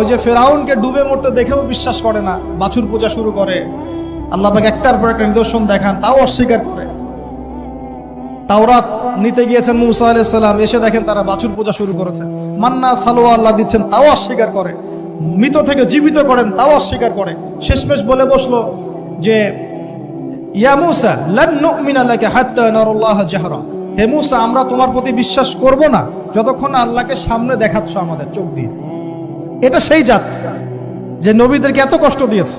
ওই যে ফেরাউনকে ডুবে মরতে দেখেও বিশ্বাস করে না, বাছুর পূজা শুরু করে। আল্লাহ পাক একটার পর একটা নিদর্শন দেখান, তাও অস্বীকার করে। তাওরাত নিতে গিয়েছেন মুসা আলাইহিস সালাম এসে দেখেন তারা বাছুর পূজা শুরু করেছে। মান্না সালোয়া আল্লাহ দিচ্ছেন, তাও অস্বীকার করে। মৃত থেকে জীবিত করেন, তাও অস্বীকার করে। শেষমেশ বলে বসল যে, ইয়া মুসা, লান নুমিনা লাকা হাত্তা নারাল্লাহ জাহরা। হে মুসা, আমরা তোমার প্রতি বিশ্বাস করব না, যতক্ষণ আল্লাহকে সামনে দেখাচ্ছ আমাদের, চোখ দিয়ে। এটা সেই জাত যে নবীদেরকে এত কষ্ট দিয়েছে।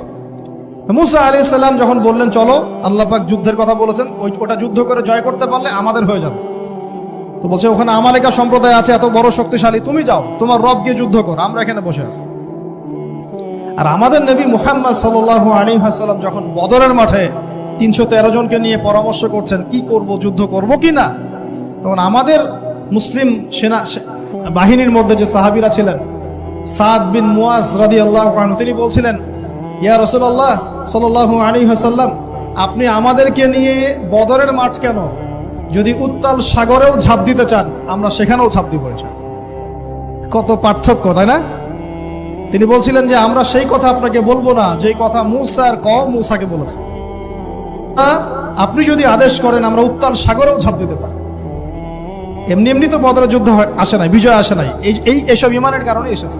মুসা আলী সাল্লাম যখন বললেন, চলো, আল্লাহ পাক যুদ্ধের কথা বলেছেন, ওই ওটা যুদ্ধ করে জয় করতে পারলে আমাদের হয়ে যাবে। তো বলছে, ওখানে আমালিকা সম্প্রদায় আছে, এত বড় শক্তিশালী, তুমি যাও, তোমার রব গিয়ে যুদ্ধ করো, আমরা এখানে বসে আছি। আর আমাদের নবী মুহাম্মদ সাল্লাহ আলী হাসাল্লাম যখন বদরের মাঠে তিনশো তেরো জনকে নিয়ে পরামর্শ করছেন, কি করব, যুদ্ধ করব কি না? তখন আমাদের মুসলিম সেনা বাহিনীর মধ্যে যে সাহাবিরা ছিলেন সাদ বিন মুয়াজ রাদি আল্লাহ তিনি বলছিলেন, ইয়া রসুল্লাহ সাল্লাহ আলী হাসাল্লাম আপনি আমাদেরকে নিয়ে বদরের মাঠ কেন? যদি উত্তাল সাগরেও ঝাঁপ দিতে চান, আমরা সেখানেও ঝাঁপ দিব কত পার্থক্য, তাই না? তিনি বলছিলেন যে, আমরা সেই কথা আপনাকে বলব না, যে কথা মুসার কম মুসাকে বলেছে। আপনি যদি আদেশ করেন, আমরা উত্তাল সাগরেও ঝাঁপ দিতে পারি। এমনি এমনি তো বদরের যুদ্ধ আসে নাই, বিজয় আসে নাই। এই এই, এসব ইমানের কারণে এসেছে।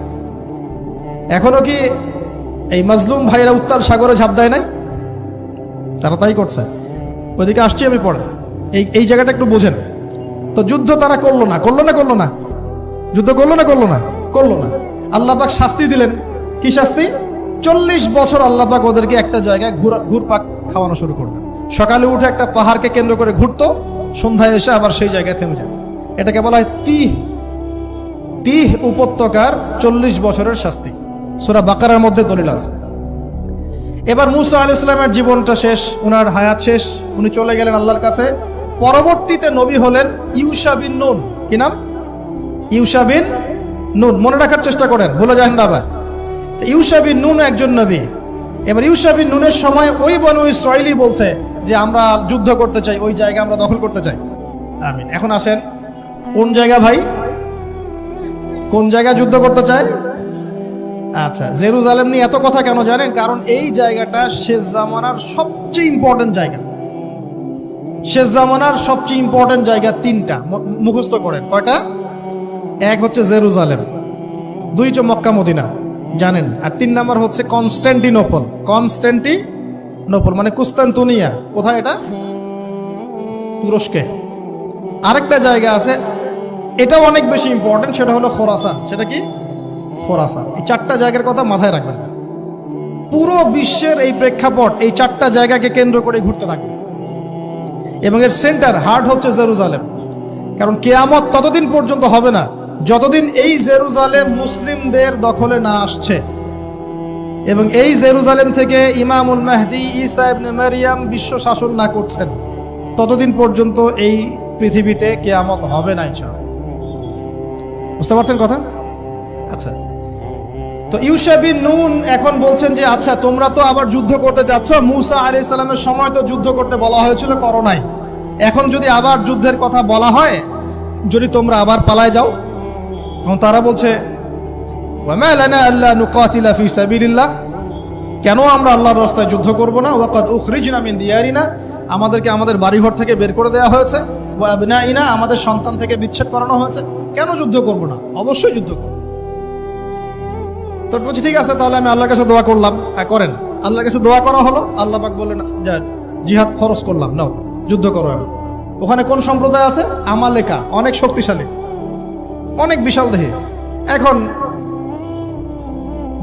এখনও কি এই মাজলুম ভাইরা উত্তাল সাগরে ঝাঁপ দেয় নাই? তারা তাই করছে। ওইদিকে আসছি আমি পরে। এই এই জায়গাটা একটু বোঝেন। তো যুদ্ধ তারা করল না করল না করল না? যুদ্ধ করল না করল না? করল না। আল্লাহ পাক শাস্তি দিলেন। কি শাস্তি? চল্লিশ বছর আল্লাহ পাক ওদেরকে একটা জায়গায় ঘুর, ঘুরপাক খাওয়ানো শুরু করলেন। সকালে উঠে একটা পাহাড়কে কেন্দ্র করে ঘুরতো, সন্ধ্যায় এসে আবার সেই জায়গায় থেমে যেত। এটাকে বলা হয় তিহ। তিহ উপত্যকার চল্লিশ বছরের শাস্তি। সুরা বাকারার মধ্যে দলিল আছে। এবার মুসা আল ইসলামের জীবনটা শেষ, উনার হায়াত শেষ, উনি চলে গেলেন আল্লাহর কাছে। পরবর্তীতে নবী হলেন ইউসা বিন নুন। কি নাম? ইউসা বিন নুন। মনে রাখার চেষ্টা করেন, ভুলে যান না আবার। ইউসা বিন নুন একজন নবী। এবার ইউসা বিন নুনের সময় ওই বনু ইসরায়েলি বলছে যে, আমরা যুদ্ধ করতে চাই, ওই জায়গা আমরা দখল করতে চাই। আমিন। এখন আসেন, কোন জায়গা ভাই? কোন জায়গা যুদ্ধ করতে চায়? আচ্ছা জেরুজালেম নিয়ে এত কথা কেন জানেন? কারণ এই জায়গাটা শেষ জামানার সবচেয়ে ইম্পর্টেন্ট জায়গা। শেষ জামানার সবচেয়ে ইম্পর্টেন্ট জায়গা তিনটা মুখস্থ করেন। কয়টা? এক হচ্ছে জেরুজালেম, দুই হচ্ছে মক্কা, মদিনা। জানেন? আর তিন নাম্বার হচ্ছে কনস্ট্যান্টিনোপল কনস্ট্যান্টিনোপল মানে কুস্তান্তুনিয়া। কোথায় এটা? তুরস্কে। আরেকটা জায়গা আছে, এটাও অনেক বেশি ইম্পর্টেন্ট সেটা হলো খোরাসান। সেটা কি? খোরাসান এই চারটা জায়গার কথা মাথায় রাখবেন পুরো বিশ্বের এই প্রেক্ষাপট এই চারটা জায়গাকে কেন্দ্র করে ঘুরতে থাকবে। এবং এর সেন্টার, হার্ট হচ্ছে জেরুজালেম। কারণ কেয়ামত ততদিন পর্যন্ত হবে না, যতদিন এই জেরুজালেম মুসলিমদের দখলে না আসছে। এবং এই জেরুজালেম থেকে ইমামুল মেহদি ইসা ইবনে মারিয়াম বিশ্ব শাসন না করছেন, ততদিন পর্যন্ত এই পৃথিবীতে কেয়ামত হবে না, ইনশাআল্লাহ। বুঝতে পারছেন কথা? আচ্ছা। তো ইউসা বিন নুন এখন বলছেন যে আচ্ছা তোমরা তো আবার যুদ্ধ করতে যাচ্ছ। মুসা আলি সাল্লামের সময় তো যুদ্ধ করতে বলা হয়েছিল করো নাই এখন যদি আবার যুদ্ধের কথা বলা হয়, যদি তোমরা আবার পালায় যাও, তখন তারা বলছে কেন আমরা আল্লাহর রাস্তায় যুদ্ধ করব না? ওয়াকাদ উখরিজনা মিন দিয়ারিনা। আমাদেরকে আমাদের বাড়িঘর থেকে বের করে দেওয়া হয়েছে। ওয়া আবনাইনা, আমাদের সন্তান থেকে বিচ্ছেদ করানো হয়েছে। কেন যুদ্ধ করব না? অবশ্যই যুদ্ধ করব। তো বলছি, ঠিক আছে, তাহলে আমি আল্লাহর কাছে দোয়া করলাম। হ্যাঁ করেন। আল্লাহর কাছে দোয়া করা হলো, আল্লাহ পাক বললেন, যা, জিহাদ খরচ করলাম, নাও, যুদ্ধ করো এখন। ওখানে কোন সম্প্রদায় আছে? আমালেকা, অনেক শক্তিশালী, অনেক বিশাল দেহে। এখন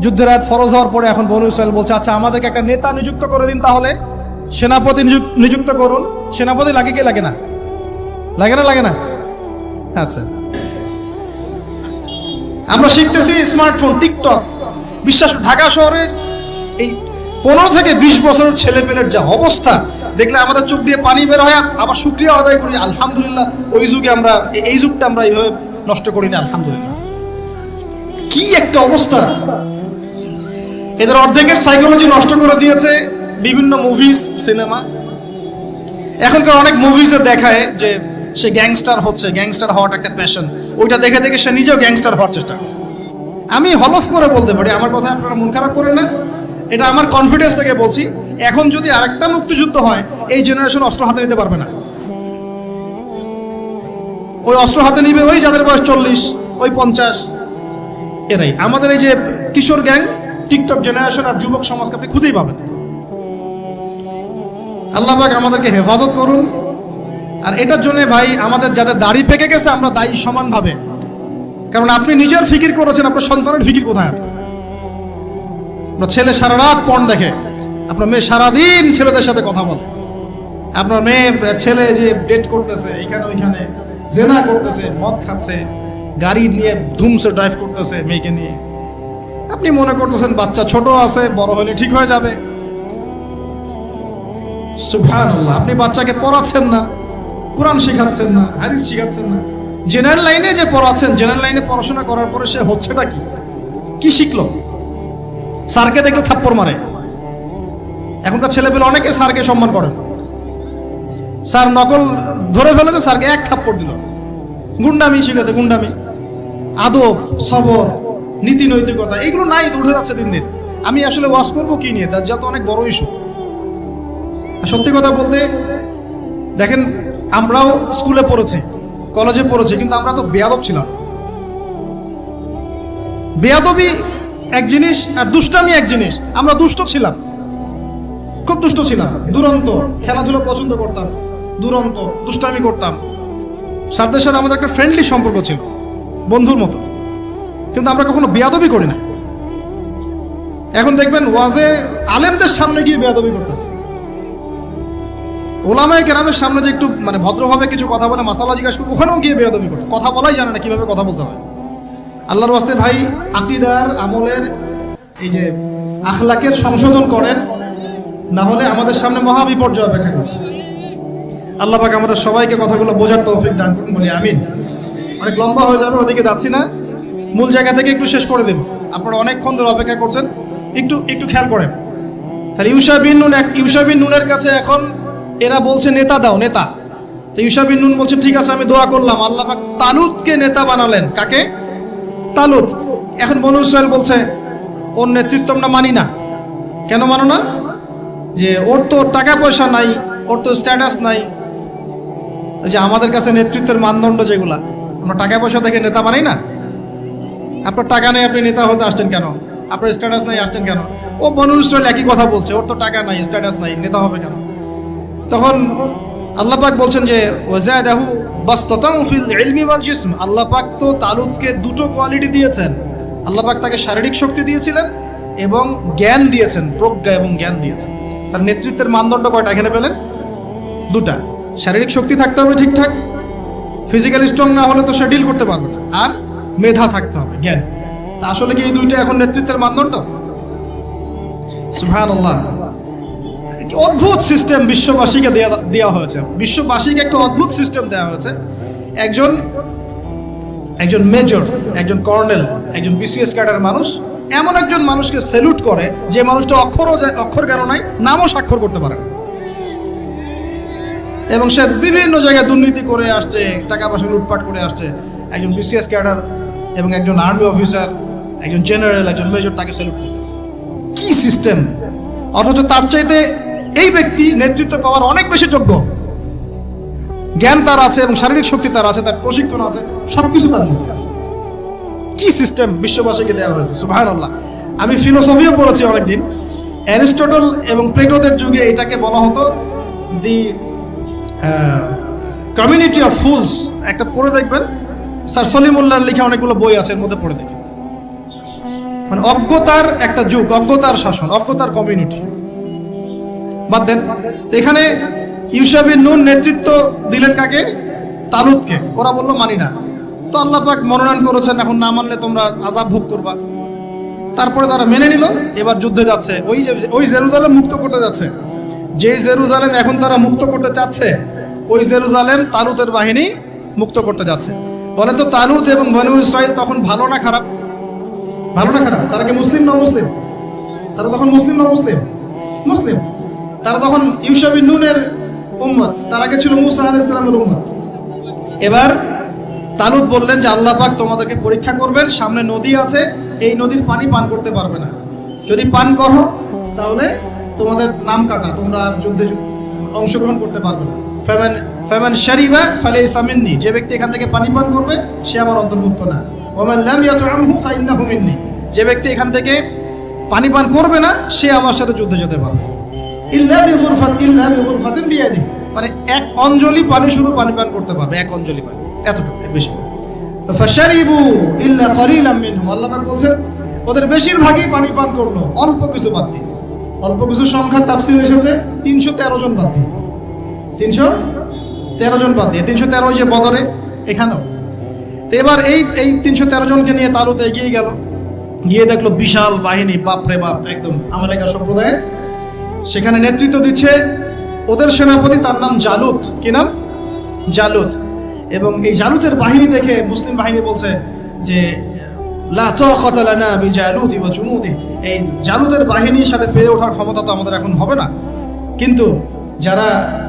যুদ্ধের রাত ফরজ হওয়ার পরে এখন বনু ইসরায়েল বলছে আচ্ছা আমাদেরকে একটা নেতা নিযুক্ত করে দিন তাহলে। সেনাপতি নিযুক্ত করুন। সেনাপতি লাগে কি লাগে না? লাগে না লাগে না? আচ্ছা। আমরা শিখতেছি স্মার্টফোন, টিকটক। বিশ্বাস, ঢাকা শহরে এই পনেরো থেকে বিশ বছরের ছেলে পেলের যা অবস্থা, দেখলে আমাদের চোখ দিয়ে পানি বের হয় আবার শুক্রিয়া আদায় করি, আলহামদুলিল্লাহ, ওই যুগে আমরা, এই যুগটা আমরা এইভাবে নষ্ট করি না আলহামদুলিল্লাহ। কি একটা অবস্থা। এদের অর্ধেকের সাইকোলজি নষ্ট করে দিয়েছে বিভিন্ন মুভিজ সিনেমা এখনকার অনেক মুভিজে দেখায় যে সে গ্যাংস্টার হচ্ছে গ্যাংস্টার হওয়াটা একটা প্যাশন ওইটা দেখে দেখে সে নিজেও গ্যাংস্টার হওয়ার চেষ্টা করে। আমি হলফ করে বলতে পারি, আমার কথা আপনারা মন খারাপ করেন না। এটা আমার কনফিডেন্স থেকে বলছি। এখন যদি আরেকটা মুক্তিযুদ্ধ হয়, এই জেনারেশন অস্ত্র হাতে নিতে পারবে না। ওই অস্ত্র হাতে নিবে ওই যাদের বয়স চল্লিশ, ওই পঞ্চাশ। এরাই। আমাদের এই যে কিশোর গ্যাং টিকটক জেনারেশন আর যুবক সমাজকে আপনি খুঁজেই পাবেন। আল্লাহ পাক আমাদেরকে হেফাজত করুন। আর এটার জন্য ভাই, আমাদের যাদের দাড়ি পেকে গেছে, আমরা দায়ী সমানভাবে। কারণ আপনি নিজের ফিকির করেছেন, আপনার সন্তানের ফিকির কোথায়? আপনার ছেলে সারা রাত পণ দেখে, আপনার মেয়ে সারাদিন ছেলেদের সাথে কথা বলে। আপনার মেয়ে, ছেলে যে ডেট করতেছে, এইখানে ওইখানে, জেনা করতেছে, মদ খাচ্ছে, গাড়ি নিয়ে ধুমসে ড্রাইভ করতেছে মেয়েকে নিয়ে। আপনি মনে করতেছেন বাচ্চা ছোট আছে, বড় হলে ঠিক হয়ে যাবে। সুবহানাল্লাহ, আপনি বাচ্চাকে পড়াচ্ছেন না, কোরআন শেখাচ্ছেন না, হাদিস শেখাচ্ছেন না। জেনারেল লাইনে যে পড়াচ্ছেন জেনারেল লাইনে পড়াশোনা করার পরে সে হচ্ছেটা কি? কি শিখলো? স্যারকে দেখলে থাপ্পড় মারে। এখনকার ছেলেপেলে অনেকে স্যারকে সম্মান করেন। স্যার নকল ধরে ফেলেছে স্যারকে এক থাপ্পড় দিল। গুন্ডামি শিখেছে, গুন্ডামি। আদব, সবর, নীতি নৈতিকতা, এগুলো নাই উঠে যাচ্ছে দিন দিন। আমি আসলে ওয়াশ করব কি নিয়ে? দাজ্জাল তো অনেক বড় ইস্যু সত্যি কথা বলতে, দেখেন, আমরাও স্কুলে পড়েছি। কলেজে পড়েছি, কিন্তু আমরা তো বেয়াদব ছিলাম। বেয়াদবি এক জিনিস আর দুষ্টামি এক জিনিস। আমরা দুষ্ট ছিলাম। খুব দুষ্ট ছিলাম। দুরন্ত। খেলাধুলো পছন্দ করতাম। দুরন্ত। দুষ্টামি করতাম। স্যারদের সাথে আমাদের একটা ফ্রেন্ডলি সম্পর্ক ছিল। বন্ধুর মতো। কিন্তু আমরা কখনো বেয়াদবি করি না। এখন দেখবেন ওয়াজে আলেমদের সামনে গিয়ে বেয়াদবি করতেছে। ওলামায় গ্রামের সামনে যে একটু মানে ভদ্রভাবে কিছু কথা বলে মাসালা জিজ্ঞাসা করে ওখানেও গিয়ে বেয়াদবি করতে। কথা বলাই জানে না কীভাবে কথা বলতে হয়। আল্লাহর ওয়াস্তে ভাই আকিদার আমলের এই যে আখলাকের সংশোধন করেন, না হলে আমাদের সামনে মহা বিপর্যয় অপেক্ষা করছে। আল্লাহ পাক আমাদের সবাইকে কথাগুলো বোঝার তৌফিক দান করুন, বলি আমিন। অনেক লম্বা হয়ে যাবে, ওদিকে যাচ্ছি না। মূল জায়গা থেকে একটু শেষ করে দেব। আপনারা অনেকক্ষণ ধরে অপেক্ষা করছেন। একটু একটু খেয়াল করেন। তাহলে ইউসা বিন নুন ইউসা বিন নুনের কাছে এখন এরা বলছে, নেতা দাও, নেতা। তো ইউসা বিন নুন বলছে, ঠিক আছে, আমি দোয়া করলাম। আল্লাহ পাক তালুতকে নেতা বানালেন। কাকে? তালুত এখন বনু ইসরায়েল বলছে, ওর নেতৃত্ব আমরা মানি না। কেন মানো না? যে ওর তো টাকা পয়সা নাই, ওর তো স্ট্যাটাস নাই। যে আমাদের কাছে নেতৃত্বের মানদণ্ড যেগুলা, আমরা টাকা পয়সা দেখে নেতা বানাই না? আপনার টাকা নেই, আপনি নেতা হতে আসছেন কেন? আপনার স্ট্যাটাস নাই, আসছেন কেন? ও বনু ইসরায়েল একই কথা বলছে, ওর তো টাকা নাই স্ট্যাটাস নাই, নেতা হবে কেন? তখন আল্লাহ পাক বলছেন যে, ওয়াজাদাহু বাসতাতান ফিল ইলমি ওয়াল জিসম। আল্লাহ তো তালুতকে দুটো কোয়ালিটি দিয়েছেন। আল্লাহ পাক তাকে শারীরিক শক্তি দিয়েছিলেন এবং জ্ঞান দিয়েছেন, প্রজ্ঞা এবং জ্ঞান দিয়েছেন। তার নেতৃত্বের মানদণ্ড কয়টা? এখানে পেলেন? দুটা। শারীরিক শক্তি থাকতে হবে ঠিকঠাক, ফিজিক্যালি স্ট্রং না হলে তো সে ডিল করতে পারবে না। আর মেধা থাকতে হবে, জ্ঞান। তা আসলে কি এই দুইটা এখন নেতৃত্বের মানদণ্ড? সুবহানাল্লাহ। কি অদ্ভুত সিস্টেম বিশ্ববাসীকে দেয়া দেওয়া হয়েছে। বিশ্ববাসীকে একটা অদ্ভুত সিস্টেম দেওয়া হয়েছে। একজন একজন মেজর একজন কর্নেল একজন বিসিএস ক্যাডার মানুষ, এমন একজন মানুষকে স্যালুট করে যে মানুষটা অক্ষরও অক্ষর জ্ঞান নাই, নামও স্বাক্ষর করতে পারে এবং সে বিভিন্ন জায়গায় দুর্নীতি করে আসছে, টাকা পয়সা লুটপাট করে আসছে। একজন বিসিএস ক্যাডার এবং একজন আর্মি অফিসার একজন জেনারেল একজন মেজর তাকে স্যালুট করতেছে। কি সিস্টেম অথচ তার চাইতে এই ব্যক্তি নেতৃত্ব পাওয়ার অনেক বেশি যোগ্য। জ্ঞান তার আছে এবং শারীরিক শক্তি তার আছে, তার প্রশিক্ষণ আছে, সবকিছু তার মধ্যে আছে। কি সিস্টেম বিশ্ববাসীকে দেওয়া হয়েছে? সুবাহ আমি ফিলোসফিও পড়েছি অনেকদিন। অ্যারিস্টটল এবং প্লেটোদের যুগে এটাকে বলা হতো দি কমিউনিটি অফ ফুলস একটা পড়ে দেখবেন। স্যার সলিমুল্লাহর লেখা অনেকগুলো বই আছে, এর মধ্যে পড়ে দেখেন মানে অজ্ঞতার একটা যুগ, অজ্ঞতার শাসন, অজ্ঞতার কমিউনিটি বাদ দেন। এখানে ইউসাবিন নুন নেতৃত্ব দিলেন কাকে? তালুদকে। ওরা বলল, মানি না। তো আল্লাহ পাক মনোনয়ন করেছেন, এখন না মানলে তোমরা আজাব ভোগ করবা। তারপরে তারা মেনে নিল, এবার যুদ্ধে যাচ্ছে। ওই ওই জেরুজালেম মুক্ত করতে যাচ্ছে। যে জেরুজালেম এখন তারা মুক্ত করতে চাচ্ছে, ওই জেরুজালেম তালুতের বাহিনী মুক্ত করতে যাচ্ছে। বলে তো তালুত এবং বনু ইসরায়েল তখন ভালো না খারাপ? ভালো না খারাপ? তারা কি মুসলিম না মুসলিম তারা তখন মুসলিম না মুসলিম মুসলিম। তারা তখন ইউসাবিন নুনের উম্মত, তার আগে ছিল মুসা আলাহ ইসলামের উম্মত। এবার তালুত বললেন যে আল্লাহ পাক তোমাদেরকে পরীক্ষা করবেন, সামনে নদী আছে, এই নদীর পানি পান করতে পারবে না। যদি পান করো, তাহলে তোমাদের নাম কাটা, তোমরা আর যুদ্ধে অংশগ্রহণ করতে পারবে না। ফেমেন ফেমেন শারিবা ফালে ইসামিননি যে ব্যক্তি এখান থেকে পানি পান করবে, সে আমার অন্তর্ভুক্ত না। ওমান লাম ইয়াতআমহু ফাইন্নাহু মিন্নি, যে ব্যক্তি এখান থেকে পানি পান করবে না, সে আমার সাথে যুদ্ধে যেতে পারবে ইল্লা বিগুরফাত ইল্লা বিগুরফাতিন বিয়াদি মানে এক অঞ্জলি পানি শুধু পানি পান করতে পারবে, এক অঞ্জলি পানি, এতটুকু বেশি ফাশারিবু ইল্লা আল্লাহ পাক ওদের বেশিরভাগই পানি পান করল, অল্প কিছু বাদ দিয়ে। অল্প কিছু সংখ্যা এসেছে, তিনশো তেরো জন বাদ দিয়ে। তিনশো তেরো জন বাদ দিয়ে, তিনশো তেরো যে বদরে, এখানেও। তো এবার এই এই তিনশো তেরো জনকে নিয়ে তালুতে এগিয়ে গেল। গিয়ে দেখল বিশাল বাহিনী, বাপরে বাপ, একদম আমালেকা সম্প্রদায়ের সেখানে নেতৃত্ব দিচ্ছে ওদের সেনাপতি, তার নাম জালুত। কি নাম? জালুত। এবং এই জালুতের বাহিনী দেখে মুসলিম বাহিনী বলছে যে এই জালুতের বাহিনীর সাথে পেরে ওঠার ক্ষমতা তো আমাদের এখন হবে না। কিন্তু যারা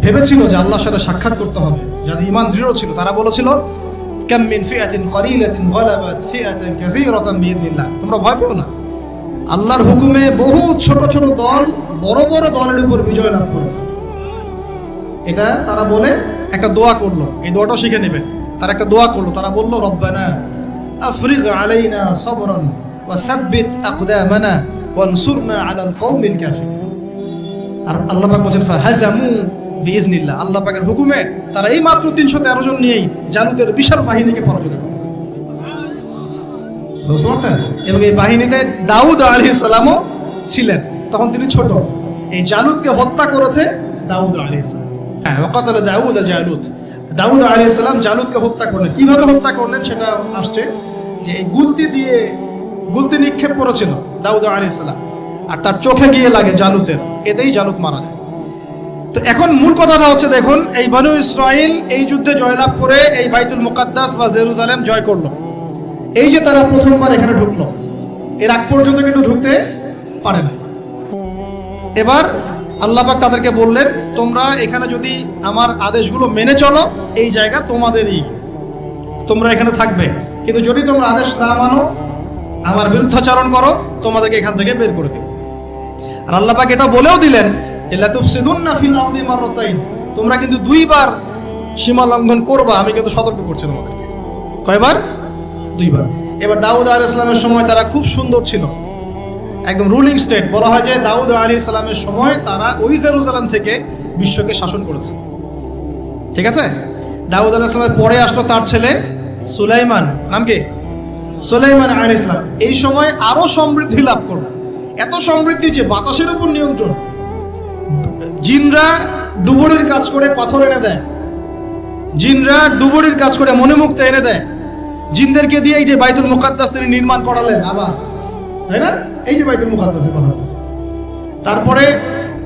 ভেবেছিল যে আল্লাহর সাথে সাক্ষাৎ করতে হবে, যাদের ইমান দৃঢ় ছিল, তারা বলেছিল বিইذنিল্লাহ তোমরা ভয় পেও না। আল্লাহর হুকুমে বহু ছোট ছোট দল বড় বড় দলের উপর বিজয় লাভ করেছে। এটা তারা বলে একটা দোয়া করল। এই দোয়াটাও শিখে নেবেন। তারা একটা দোয়া করল। তারা বলল, রব্বানা আফরিগ আলাইনা সবরান ওয়া সাব্বিত আকদামানা ওয়ানসুরনা আলাল কওমিল কাফিরিন। আর আল্লাহ পাক বলছেন, ফাহাজামু বিইজনিল্লাহ আল্লাহ পাকের হুকুমে তারা এই মাত্র তিনশো তেরো জন নিয়েই জালুদের বিশাল বাহিনীকে পরাজিত করে। এবং এই বাহিনীতে দাউদ আলী সালামও ছিলেন। তখন তিনি ছোট। এই জালুদকে হত্যা করেছে দাউদ আলী সালাম। হ্যাঁ দাউদ জালুদ। দাউদ আলী সালাম জালুদকে হত্যা করলেন। কীভাবে হত্যা করলেন সেটা আসছে যে এই গুলতি দিয়ে গুলতি নিক্ষেপ করেছিল দাউদ আলী সালাম। আর তার চোখে গিয়ে লাগে জালুতের এতেই জালুত মারা যায়। তো এখন মূল কথাটা হচ্ছে, দেখুন, এই বানু ইসরাইল এই যুদ্ধে জয়লাভ করে এই বাইতুল মুকাদ্দাস বা জেরুজালেম জয় করল। এই যে তারা প্রথমবার এখানে ঢুকলো, এর আগ পর্যন্ত কিন্তু ঢুকতে পারে না এবার আল্লাপাক তাদেরকে বললেন, তোমরা এখানে যদি আমার আদেশগুলো মেনে চলো, এই জায়গা তোমাদেরই। তোমরা এখানে থাকবে। কিন্তু যদি তোমরা আদেশ না মানো, আমার বিরুদ্ধাচরণ করো, তোমাদেরকে এখান থেকে বের করে দেব। আর আল্লাপাক এটা বলেও দিলেন তোমরা কিন্তু দুইবার সীমা লঙ্ঘন করবা, আমি কিন্তু সতর্ক করছি তোমাদেরকে। কয়বার? দুইবার। এবার দাউদ আলী ইসলামের সময় তারা খুব সুন্দর ছিল। একদম রুলিং স্টেট বলা হয় যে দাউদ আলী ইসলামের সময় তারা ওই জেরুজালেম থেকে বিশ্বকে শাসন করেছে। ঠিক আছে? দাউদ আলী ইসলামের পরে আসলো তার ছেলে সুলাইমান। নাম কি? সুলাইমান আলী ইসলাম এই সময় আরও সমৃদ্ধি লাভ করল। এত সমৃদ্ধি যে বাতাসের উপর নিয়ন্ত্রণ। জিনরা ডুবুরির কাজ করে পাথর এনে দেয়। জিনরা ডুবুরির কাজ করে মনে মুক্ত এনে দেয়। জিনদেরকে দিয়ে এই যে বাইতুল মুকাদ্দাস তিনি নির্মাণ করালেন আবার, তাই না? এই যে বাইতুল মুকাদ্দাসের কথা বলছি। তারপরে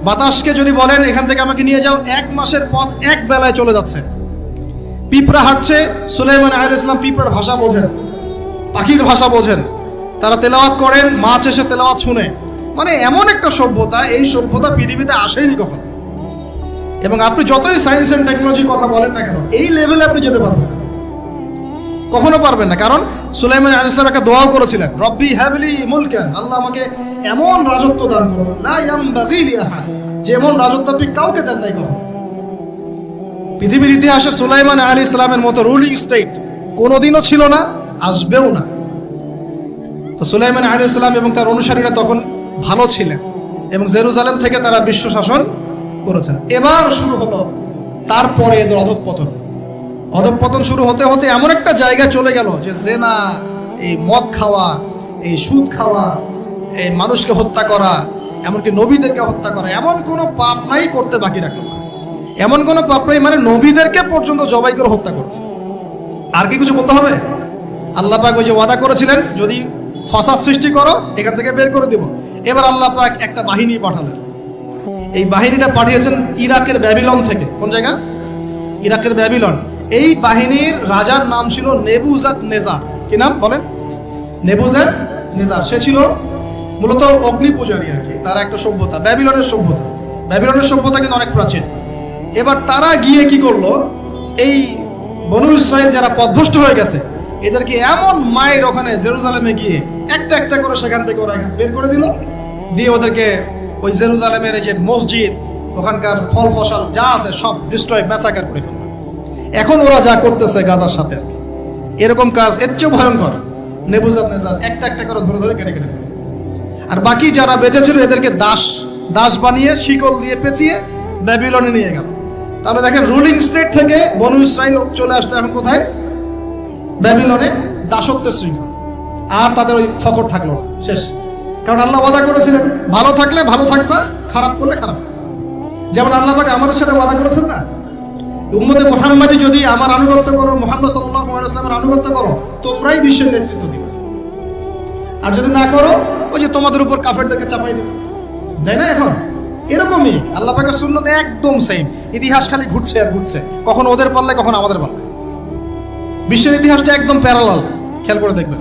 বাতাসকে যদি বলেন, এখান থেকে আমাকে নিয়ে যাও, এক মাসের পথ এক বেলায় চলে যাচ্ছে। পিঁপড়া হাঁটছে, সুলাইমান আহ ইসলাম পিঁপড়ার ভাষা বোঝেন, পাখির ভাষা বোঝেন। তারা তেলাওয়াত করেন, মাছ এসে তেলাওয়াত শুনে। মানে এমন একটা সভ্যতা, এই সভ্যতা পৃথিবীতে আসেনি কখনো। এবং আপনি যতই সায়েন্স অ্যান্ড টেকনোলজির কথা বলেন না কেন, এই লেভেলে আপনি যেতে পারবেন কখনো পারবেন না। কারণ সুলাইমান আল ইসলাম একটা দোয়াও করেছিলেন, রব্বি হ্যাবলি মুলকেন। আল্লাহ আমাকে এমন রাজত্ব দান করো, লা ইয়ামবাগি লি আহাদ। যে এমন রাজত্ব আপনি কাউকে দেন নাই কখনো। পৃথিবীর ইতিহাসে সুলাইমান আলী ইসলামের মতো রুলিং স্টেট কোনোদিনও ছিল না, আসবেও না। তো সুলাইমান আলী ইসলাম এবং তার অনুসারীরা তখন ভালো ছিলেন এবং জেরুজালেম থেকে তারা বিশ্ব শাসন করেছেন। এবার শুরু হলো তারপরে এদের অধঃপতন। অধঃপতন শুরু হতে হতে এমন একটা জায়গায় চলে গেল যে জেনা, এই মদ খাওয়া, এই সুদ খাওয়া, এই মানুষকে হত্যা করা, এমনকি নবীদেরকে হত্যা করা, এমন কোনো পাপ নাই করতে বাকি রাখল না। এমন কোনো পাপ নাই মানে নবীদেরকে পর্যন্ত জবাই করে হত্যা করেছে। আর কি কিছু বলতে হবে? আল্লাহ পাক ওই যে ওয়াদা করেছিলেন, যদি ফাসাদ সৃষ্টি করো, এখান থেকে বের করে দিব। এবার আল্লাহ পাক একটা বাহিনী পাঠালেন। এই বাহিনীটা পাঠিয়েছেন ইরাকের ব্যাবিলন থেকে। কোন জায়গা? ইরাকের ব্যাবিলন। এই বাহিনীর রাজার নাম ছিল নেবুজাত নেজার। কি নাম বলেন? নেবুজাত নেজার। সে ছিল মূলত অগ্নি পূজারী আর কি, তার একটা সভ্যতা, ব্যাবিলনের সভ্যতা। ব্যাবিলনের সভ্যতা কিন্তু অনেক প্রাচীন। এবার তারা গিয়ে কি করল? এই বনু ইসরায়েল যারা পদভষ্ট হয়ে গেছে, এদেরকে এমন মায়ের ওখানে জেরুজালেমে গিয়ে একটা একটা করে সেখান থেকে ওরা বের করে দিল। দিয়ে ওদেরকে ওই জেরুজালেমের এই যে মসজিদ, ওখানকার ফল ফসল যা আছে সব ডিস্ট্রয় ম্যাসাকার করে ফেলল। এখন ওরা যা করতেছে গাজার সাথে। এরকম কাজ, এর চেয়েও ভয়ঙ্কর। নেবুজাত নেজার একটা একটা করে ধরে ধরে কেটে কেটে ফেলে। আর বাকি যারা বেঁচে ছিল এদেরকে দাস দাস বানিয়ে, শিকল দিয়ে পেঁচিয়ে ব্যাবিলনে নিয়ে গেল। তাহলে দেখেন রুলিং স্টেট থেকে বনু ইসরাইল চলে আসলো এখন কোথায়? ব্যাবিলনে দাসত্বের শৃঙ্খল। আর তাদের ওই ফকর থাকল না। শেষ। কারণ আল্লাহ ওয়াদা করেছিলেন, ভালো থাকলে ভালো থাকবা, খারাপ করলে খারাপ। যেমন আল্লাহ আমাদের সাথে ওয়াদা করেছেন না? উম্মতে মোহাম্মদী যদি আমার আনুগত্য করো, মোহাম্মদ সাল্লাহ ইসলামের আনুগত্য করো, তোমরাই বিশ্বের নেতৃত্ব দিবে। আর যদি না করো, ওই যে তোমাদের উপর কাফেরদেরকে চাপাই দেবে। তাই না এখন? এরকমই আল্লাহ পাকের সুন্নত একদম সেম ইতিহাস খালি ঘুরছে আর ঘুরছে। কখন ওদের পাল্লে কখন আমাদের পাল্লে বিশ্বের ইতিহাসটা একদম প্যারালাল খেয়াল করে দেখবেন।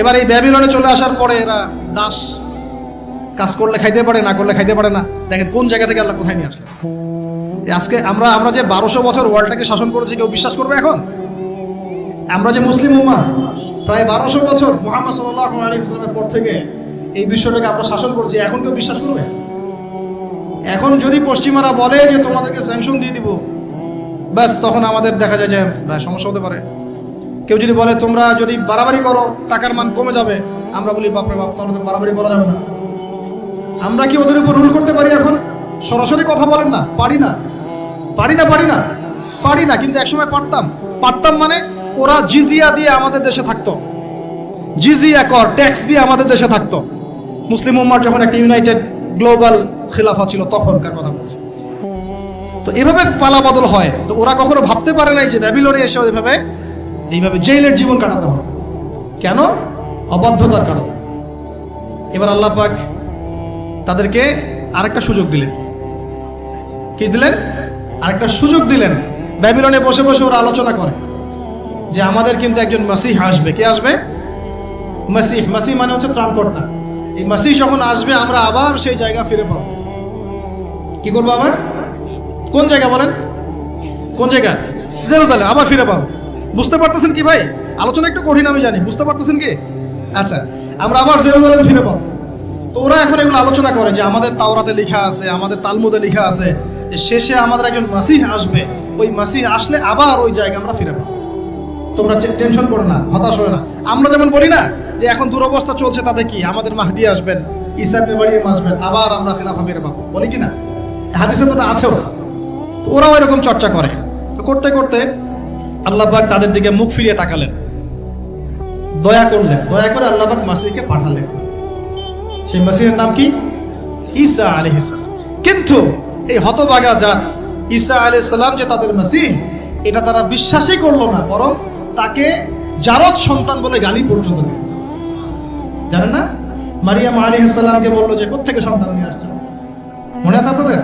এবার এই ব্যাবিলনে চলে আসার পরে এরা দাস। কাজ করলে খাইতে পারে, না করলে খাইতে পারে না। দেখেন কোন জায়গা থেকে আল্লাহ কোথায় নিয়ে আসলে আজকে আমরা আমরা যে বারোশো বছর ওয়ার্ল্ডটাকে শাসন করেছি, কেউ বিশ্বাস করবে এখন? আমরা যে মুসলিম উম্মা, প্রায় বারোশো বছর মোহাম্মদ সাল্লাহ আলী ইসলামের পর থেকে এই বিশ্বটাকে আমরা শাসন করছি, এখন কেউ বিশ্বাস করবে? এখন যদি পশ্চিমারা বলে যে তোমাদেরকে স্যাংশন দিয়ে দিব, ব্যাস, তখন আমাদের দেখা যায় যে সমস্যা হতে পারে। কেউ যদি বলে, তোমরা যদি বাড়াবাড়ি করো, টাকার মান কমে যাবে, আমরা বলি, বাপরে বাপ, তাহলে তো বাড়াবাড়ি করা যাবে না। আমরা কি ওদের উপর রুল করতে পারি এখন? সরাসরি কথা বলেন না, পারি না। পারি না পারি না। পারি না, কিন্তু একসময় পারতাম। পারতাম মানে ওরা জিজিয়া দিয়ে আমাদের দেশে থাকতো। জিজিয়া কর, ট্যাক্স দিয়ে আমাদের দেশে থাকতো। মুসলিম উম্মার যখন একটা ইউনাইটেড গ্লোবাল খিলাফা ছিল, তখনকার কথা বলছি। তো এভাবে পালা বদল হয়। তো ওরা কখনো ভাবতে পারে নাই যে ব্যাবিলনে এসে এভাবে এইভাবে জেলের জীবন কাটাতে হবে। কেন? অবাধ্যতার কারণ। এবার আল্লাহ পাক তাদেরকে আরেকটা সুযোগ দিলেন। কি দিলেন? আরেকটা সুযোগ দিলেন। ব্যাবিলনে বসে বসে ওরা আলোচনা করে যে আমাদের কিন্তু একজন মাসিহ আসবে। কে আসবে? মাসিহ। মাসিহ মানে হচ্ছে ত্রাণকর্তা। এই মাসিহ যখন আসবে, আমরা আবার সেই জায়গা ফিরে পাবো। কি করব আবার? কোন জায়গা বলেন? কোন জায়গা? জেরুজালে আবার ফিরে পাবো। বুঝতে পারতেছেন কি ভাই? আলোচনা একটু কঠিন, আমি জানি। বুঝতে পারতেছেন কি? আচ্ছা আমরা আবার জেরুজালেমে ফিরে পাবো। তো ওরা এখন এগুলো আলোচনা করে যে আমাদের তাওরাতে লেখা আছে, আমাদের তালমুদে লেখা আছে। শেষে আমাদের একজন মাসিহ আসবে। ওই মাসিহ আসলে আবার ওই জায়গা আমরা ফিরে পাবো তোমরা টেনশন করো না, হতাশ হয় না। আমরা যেমন বলি না যে এখন দুরবস্থা চলছে তাতে কি? আমাদের মাহদি আসবেন ইসাবনে বাড়িয়ে আসবেন, আবার আমরা খেলাফা ফিরে পাবো। বলি কি না? হাদিসে তো আছেও। তো ওরাও এরকম চর্চা করে। তো করতে করতে আল্লাহ পাক তাদের দিকে মুখ ফিরিয়ে তাকালেন। দয়া করলেন। দয়া করে আল্লাহ পাক মাসিহকে পাঠালেন। সেই মাসিহের নাম কি? ঈসা আলাইহিস সালাম। কিন্তু এই হতবাগা জাত ঈসা আলাইহিস সালাম যে তাদের মাসিহ, এটা তারা বিশ্বাসই করল না, বরং তাকে জারদ সন্তান বলে গালি পর্যন্ত দিল। জানেন না? মারিয়াম আলাইহিস সালামকে বলল যে, কোত্থেকে সন্তান নিয়ে আসছো? মনে আছে আপনাদের?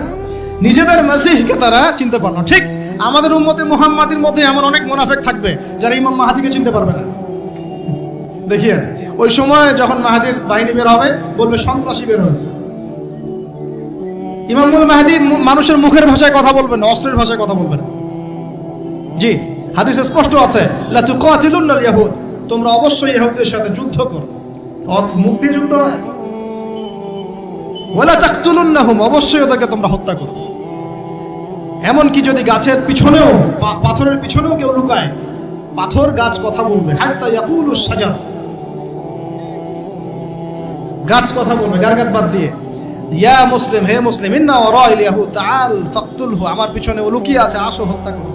নিজেদের মাসিহকে তারা চিনতে পারল। ঠিক আমাদের উম্মতে মুহাম্মাদির মধ্যে এমন অনেক মুনাফেক থাকবে যারা ইমাম মাহাদিকে চিনতে পারবে না। দেখিয়েন, ওই সময় যখন মাহাদির বাহিনী বের হবে, বলবে, সন্ত্রাসী বের হয়েছে। ইমামুল মাহাদি মানুষের মুখের ভাষায় কথা বলবেন অস্ত্রের ভাষায় কথা বলবেন জি, হাদিসে স্পষ্ট আছে তোমরা অবশ্যই ইহুদদের সাথে যুদ্ধ করো। দিয়ে যুদ্ধ তাকতুলুন্নাহুম অবশ্যই ওদেরকে তোমরা হত্যা করো। এমনকি যদি গাছের পিছনেও পাথরের পিছনেও কেউ লুকায়, পাথর গাছ কথা বলবে, হাত্তা ইয়াকুলু গাছ কথা বলবে, গারগাত বাদ দিয়ে। ইয়া মুসলিম, হে মুসলিম, ইন্না তাআল, ফাকতুলহু, আমার পিছনে ও লুকিয়ে আছে, আসো, হত্যা করো।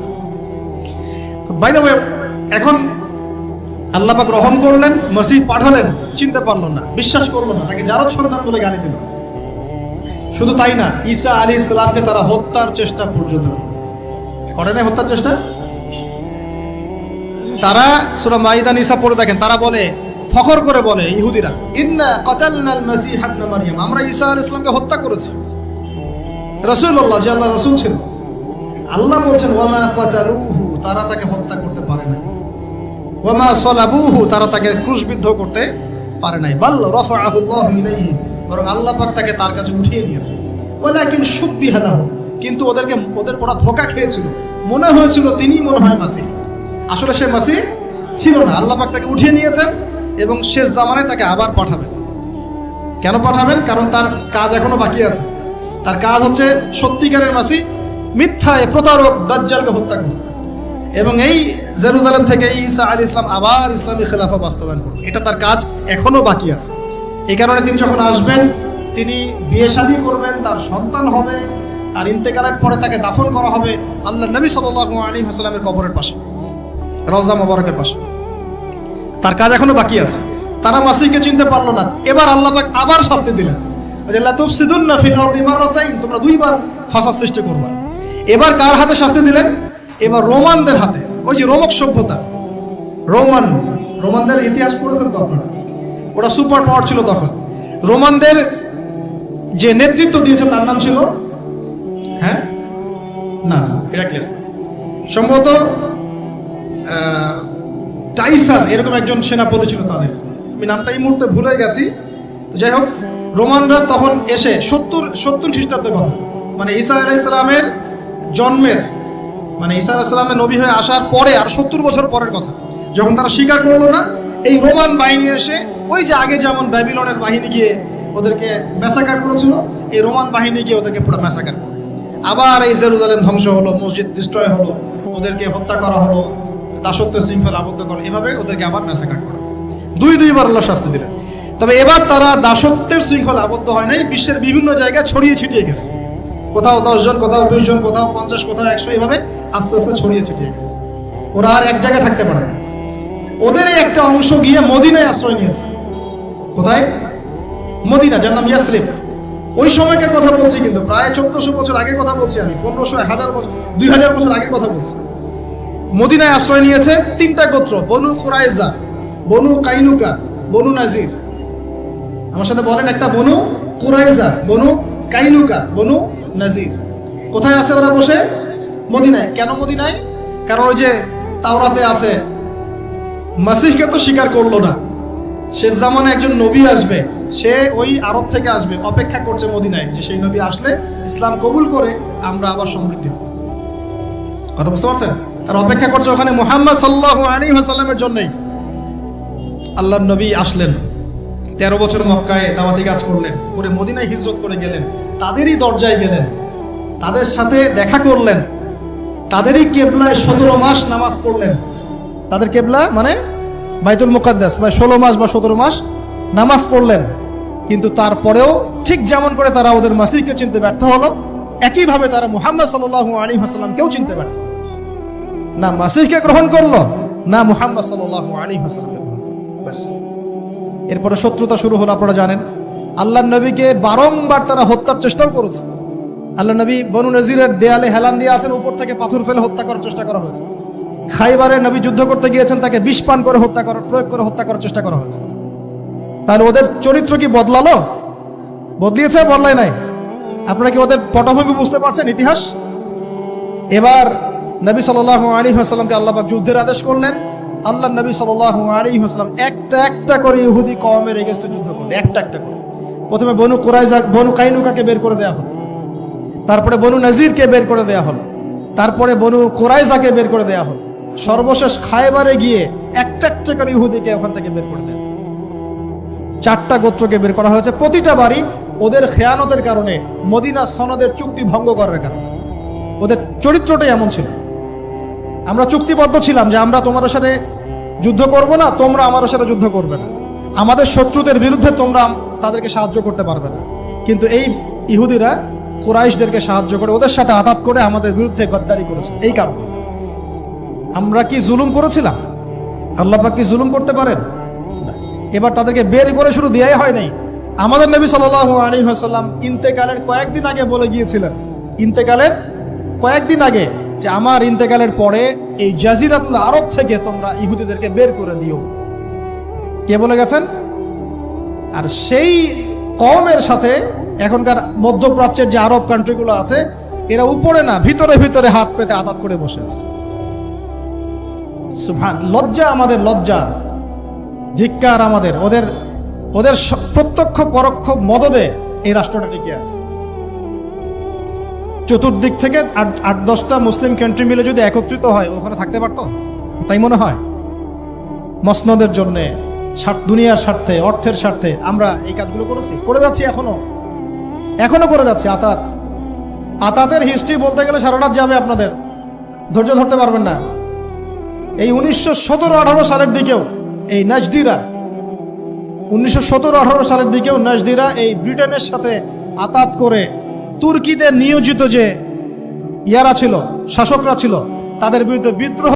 বাই দ্য ওয়ে এখন আল্লাহ পাক করলেন মসজিদ পাঠালেন, চিনতে পারল না, বিশ্বাস করল না, তাকে সন্তান বলে গালি দিল। শুধু তাই না, ঈসা আলী ইসলামকে তারা হত্যার চেষ্টা পর্যন্ত করে নাই হত্যার চেষ্টা? তারা সুরা মাইদান ঈসা পড়ে দেখেন, তারা বলে ফখর করে বলে ইহুদিরা। ইন্না কতালনাল মাসিহ ইবনে মারইয়াম আমরা ঈসা আলাইহিস ইসলামকে হত্যা করেছি। রাসূলুল্লাহ যে আল্লাহ রাসূল ছিল আল্লাহ বলছেন ওয়ামা কতালুহু তারা তাকে হত্যা করতে পারে না ওয়ামা সলাবুহু তারা তাকে ক্রুশবিদ্ধ করতে পারে নাই। বাল রাফাআহু আল্লাহু ইলাইহি বরং আল্লাহ পাক তাকে তার কাছে উঠিয়ে নিয়েছে। ওয়ালাকিন শুববিহা লাহু কিন্তু ওদেরকে ওদের ওরা ধোকা খেয়েছিল। মনে হয়েছিল তিনিই মনে হয় মাসি আসলে সে মাসি ছিল না। আল্লাহ পাক তাকে উঠিয়ে নিয়েছেন। এবং শেষ জামানায় তাকে আবার পাঠাবেন। কেন পাঠাবেন? কারণ তার কাজ এখনও বাকি আছে। তার কাজ হচ্ছে সত্যিকারের মাসি মিথ্যায় প্রতারক দাজ্জালকে হত্যা করবে এবং এই জেরুজালেম থেকে ঈসা আলী ইসলাম আবার ইসলামী খেলাফা বাস্তবায়ন করবে। এটা তার কাজ এখনও বাকি আছে। এই কারণে তিনি যখন আসবেন, তিনি বিয়ে শাদী করবেন, তার সন্তান হবে, তার ইন্তেকালের পরে তাকে দাফন করা হবে আল্লাহ নবী সাল্লাহ আলী হাসলামের কবরের পাশে, রওজা মোবারকের পাশে। তার কাজ এখনও বাকি আছে। তারা মাসিকে চিনতে পারল না। এবার আল্লাহ পাক আবার শাস্তি দিলেন। তোমরা দুইবার ফাসাদ সৃষ্টি করবা। এবার কার হাতে শাস্তি দিলেন? এবার রোমানদের হাতে। ওই যে রোমক সভ্যতা। রোমান, রোমানদের ইতিহাস পড়েছেন তো আপনারা? ওরা সুপার পাওয়ার ছিল তখন। রোমানদের যে নেতৃত্ব দিয়েছে, তার নাম ছিল? হ্যাঁ? না না। সম্ভবত আহ, এরকম একজন সেনাপতি ছিল তাদের। আমি নামটা এই মুহূর্তে ভুলে গেছি। তো যাই হোক রোমানরা তখন এসে সত্তর সত্তর খ্রিস্টাব্দের কথা মানে ঈসা আলাহ ইসলামের জন্মের মানে ঈসা আলাহ ইসলামের নবী হয়ে আসার পরে আর সত্তর বছর পরের কথা। যখন তারা স্বীকার করল না এই রোমান বাহিনী এসে ওই যে আগে যেমন ব্যাবিলনের বাহিনী গিয়ে ওদেরকে ম্যাসাকার করেছিল এই রোমান বাহিনী গিয়ে ওদেরকে পুরো ম্যাসাকার করল আবার এই জেরুজালেম ধ্বংস হলো মসজিদ ডিস্ট্রয় হলো ওদেরকে হত্যা করা হলো। দাসত্ব শৃঙ্খলা আবদ্ধ করল এভাবে ওদেরকে আবার ম্যাসাকার করা। দুই দুইবার আল্লাহ শাস্তি দিলেন। তবে এবার তারা দাসত্বের শৃঙ্খলা আবদ্ধ হয় নাই, বিশ্বের বিভিন্ন জায়গায় ছড়িয়ে ছিটিয়ে গেছে। কোথাও দশজন, কোথাও বিশ জন কোথাও পঞ্চাশ, কোথাও একশো, এভাবে আস্তে আস্তে ছড়িয়ে ছিটিয়ে গেছে। ওরা আর এক জায়গায় থাকতে পারে না। ওদের একটা অংশ গিয়ে মদিনায় আশ্রয় নিয়েছে। কোথায়? মদিনা, যার নাম ইয়াসরিফ। ওই সময়কার কথা বলছি কিন্তু, প্রায় চোদ্দশো বছর আগের কথা বলছি আমি, পনেরোশো, এক হাজার বছর, দুই হাজার বছর আগের কথা বলছি। মদিনায় আশ্রয় নিয়েছে তিনটা গোত্র, বনু কোরাইজা, বনু কাইনুকা, বনু নাজির। আমার সাথে বলেন একটা, বনু কোরাইজা, বনু কাইনুকা, বনু নাজির। কোথায় আছে ওরা বসে? মদিনায়। কেন মদিনায়? কারণ ওই যে তাওরাতে আছে, মাসিহকে তো স্বীকার করল না। শেষ জামানে একজন নবী আসবে, সে ওই আরব থেকে আসবে, অপেক্ষা করছে মদিনায় যে সেই নবী আসলে ইসলাম কবুল করে আমরা আবার সমৃদ্ধি হব। কথা বুঝতে পারছেন? তার অপেক্ষা করছে ওখানে মোহাম্মদ সাল্লাহ আলী হাসাল্লামের জন্যই। আল্লাহ নবী আসলেন, তেরো বছর মক্কায় দাওয়াতি কাজ করলেন করে মদিনায় হিজরত করে গেলেন, তাদেরই দরজায় গেলেন, তাদের সাথে দেখা করলেন, তাদেরই কেবলায় সতেরো মাস নামাজ পড়লেন। তাদের কেবলা মানে বাইতুল মুকাদ্দাস বা ষোলো মাস বা সতেরো মাস নামাজ পড়লেন। কিন্তু তারপরেও ঠিক যেমন করে তারা ওদের মাসিহকে চিনতে ব্যর্থ হলো, একইভাবে তারা মুহাম্মদ সাল্লাহ আলী হাসাল্লামকেও চিনতে ব্যর্থ। না মাসিহকে গ্রহণ করল, না মুহাম্মদ সাল্লাহ আলী হাসাল্লামকে গ্রহণ এরপরে শত্রুতা শুরু হলো, আপনারা জানেন। আল্লাহ নবীকে বারংবার তারা হত্যার চেষ্টাও করেছে। আল্লাহ নবী বনু নজিরের দেয়ালে হেলান দিয়ে আছেন, উপর থেকে পাথর ফেলে হত্যা করার চেষ্টা করা হয়েছে। খাইবারে নবী যুদ্ধ করতে গিয়েছেন, তাকে বিষ পান করে হত্যা করার, প্রয়োগ করে হত্যা করার চেষ্টা করা হয়েছে। তাহলে ওদের চরিত্র কি বদলালো? বদলিয়েছে বদলায় নাই? আপনারা কি ওদের পটভূমি বুঝতে পারছেন ইতিহাস? এবার নবী সাল আলী হাসলামকে আল্লাহবাক যুদ্ধের আদেশ করলেন। আল্লাহ নবী সাল আলী হাসলাম একটা একটা করে ইহুদি কমের এগেস্টে যুদ্ধ করলেন, একটা একটা করে। প্রথমে বনু কুরাইজা, বনু কাইনুকাকে বের করে দেওয়া হলো। তারপরে বনু নাজিরকে বের করে দেওয়া হলো। তারপরে বনু কোরাইজাকে বের করে দেওয়া হলো। সর্বশেষ খায়বারে গিয়ে একটা একটা করে ইহুদিকে ওখান থেকে বের করে দেওয়া চারটা গোত্রকে বের করা হয়েছে। প্রতিটা বাড়ি ওদের খেয়ানতের কারণে, মদিনা সনদের চুক্তি ভঙ্গ করার কারণে। ওদের চরিত্রটাই এমন ছিল। আমরা চুক্তিবদ্ধ ছিলাম যে আমরা তোমার সাথে যুদ্ধ করব না, তোমরা আমার সাথে যুদ্ধ করবে না। আমাদের শত্রুদের বিরুদ্ধে তোমরা তাদেরকে সাহায্য করতে পারবে না। কিন্তু এই ইহুদিরা কোরাইশদেরকে সাহায্য করে, ওদের সাথে আঘাত করে আমাদের বিরুদ্ধে গদ্দারি করেছে। এই কারণে। আমরা কি জুলুম করেছিলাম? আল্লাহ কি জুলুম করতে পারেন? এবার তাদেরকে বের করে শুরু দেয়াই হয় নাই। আমাদের নবী সাল্লাহ আলী হাসাল্লাম ইন্তেকালের কয়েকদিন আগে বলে গিয়েছিলেন। ইন্তেকালের কয়েকদিন আগে যে আমার ইন্তেকালের পরে এই জাজিরাতুল আরব থেকে তোমরা ইহুদিদেরকে বের করে দিও। কে বলে গেছেন? আর সেই কমের সাথে এখনকার মধ্যপ্রাচ্যের যে আরব কান্ট্রিগুলো আছে, এরা উপরে না, ভিতরে ভিতরে হাত পেতে আঘাত করে বসে আছে। লজ্জা আমাদের, লজ্জা। ধিক্কার আমাদের। ওদের ওদের প্রত্যক্ষ পরোক্ষ মদদে এই রাষ্ট্রটা টিকে আছে। চতুর্দিক থেকে আট আট, দশটা মুসলিম কান্ট্রি মিলে যদি একত্রিত হয়, ওখানে থাকতে পারতো? তাই মনে হয়। মসনদের জন্যে দুনিয়ার স্বার্থে, অর্থের স্বার্থে আমরা এই কাজগুলো করেছি। করে যাচ্ছি এখনও। এখনও করে যাচ্ছি, আতাত। আতাতের হিস্ট্রি বলতে গেলে সারা রাত যাবে আপনাদের। ধৈর্য ধরতে পারবেন না। এই উনিশশো সতেরো আঠারো সালের দিকেও এই নাজদিরা, উনিশশো সতেরো আঠারো সালের দিকেও নাজদিরা এই ব্রিটেনের সাথে আতাত করে তুর্কিদের নিয়োজিত যে ইয়ারা ছিল শাসকরা ছিল তাদের বিরুদ্ধে বিদ্রোহ